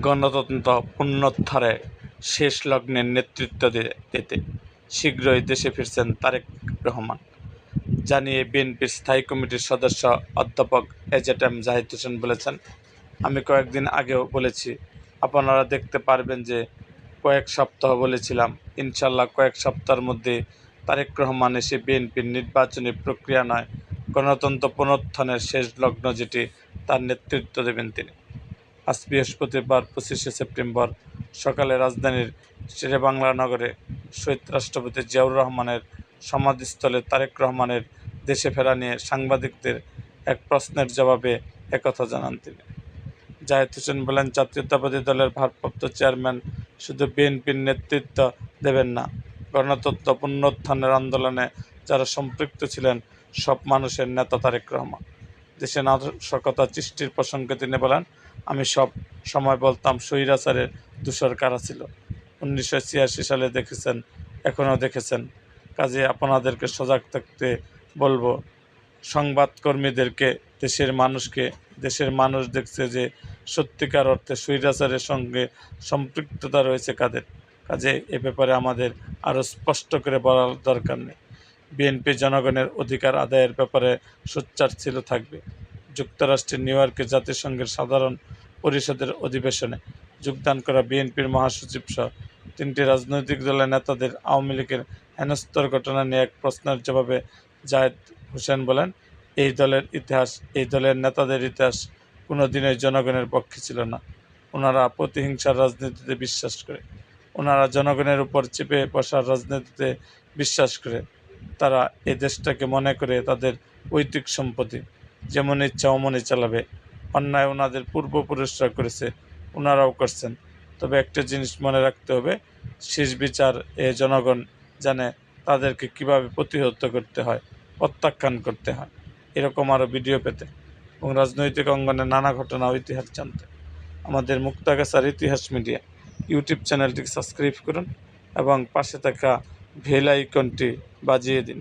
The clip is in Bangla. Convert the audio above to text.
গণতন্ত্র পুনরুদ্ধারে শেষ লগ্নের নেতৃত্ব দিতে শীঘ্রই দেশে ফিরছেন তারেক রহমান। জানিয়ে বিএনপির স্থায়ী কমিটির সদস্য অধ্যাপক এজেড এম জাহিদ হোসেন বলেছেন, আমি কয়েকদিন আগেও বলেছি, আপনারা দেখতে পারবেন যে কয়েক সপ্তাহ বলেছিলাম ইনশাল্লাহ কয়েক সপ্তাহের মধ্যে তারেক রহমান এসে বিএনপির নির্বাচনী প্রক্রিয়া নয়, গণতন্ত্র পুনরুত্থানের শেষ লগ্ন যেটি তার নেতৃত্ব দেবেন তিনি। আজ বৃহস্পতিবার পঁচিশে সেপ্টেম্বর সকালে রাজধানীর শেরেবাংলা নগরে শহীদ রাষ্ট্রপতি জিয়াউর রহমানের সমাধিস্থলে তারেক রহমানের দেশে ফেরা নিয়ে সাংবাদিকদের এক প্রশ্নের জবাবে একথা জানান তিনি। জাহেদ হোসেন বলেন, জাতীয়তাবাদী দলের ভারপ্রাপ্ত চেয়ারম্যান শুধু বিএনপির নেতৃত্ব দেবেন না গণতত্ত্ব পুনরুত্থানের আন্দোলনে যারা সম্পৃক্ত ছিলেন, সব মানুষের নেতা তারেক রহমান। দেশে নাশকতা সৃষ্টির প্রসঙ্গে তিনি বলেন আমি সব সময় বলতাম, স্বৈরাচারের দূষর কারা ছিল? উনিশশো ছিয়াশি সালে দেখেছেন, এখনও দেখেছেন। কাজে আপনাদেরকে সজাগ থাকতে বলব, সংবাদকর্মীদেরকে, দেশের মানুষকে, দেশের মানুষ দেখছে যে সত্যিকার অর্থে স্বৈরাচারের সঙ্গে সম্পৃক্ততা রয়েছে কাদের। কাজে এ ব্যাপারে আমাদের আরও স্পষ্ট করে বলার দরকার নেই। বিএনপি জনগণের অধিকার আদায়ের ব্যাপারে সোচ্চার ছিল, থাকবে। যুক্তরাষ্ট্রের নিউ ইয়র্কে জাতিসংঘের সাধারণ পরিষদের অধিবেশনে যোগদান করা বিএনপির মহাসচিব সহ তিনটি রাজনৈতিক দলের নেতাদের আওয়ামী লীগের হেনস্তর ঘটনা নিয়ে এক প্রশ্নের জবাবে জায়েদ হোসেন বলেন, এই দলের ইতিহাস, এই দলের নেতাদের ইতিহাস কোনো দিনই জনগণের পক্ষে ছিল না। ওনারা প্রতিহিংসার রাজনীতিতে বিশ্বাস করে। ওনারা জনগণের উপর চেপে বসার রাজনীতিতে বিশ্বাস করে। তারা এই দেশটাকে মনে করে তাদের পৈতৃক সম্পত্তি। যেমন ইচ্ছা অমনই চালাবে, অন্যায় ওনাদের পূর্বপুরুষরা করেছে, ওনারাও করছেন। তবে একটা জিনিস মনে রাখতে হবে, শেষ বিচার এ জনগণ জানে তাদেরকে কীভাবে প্রতিহত করতে হয়, প্রত্যাখ্যান করতে হয়। এরকম আরও ভিডিও পেতে এবং রাজনৈতিক অঙ্গনে নানা ঘটনা ও ইতিহাস জানতে। আমাদের মুক্তাগাছার ইতিহাস মিডিয়া ইউটিউব চ্যানেলটিকে সাবস্ক্রাইব করুন এবং পাশে থাকা ভেল আইকনটি বাজিয়ে দিন।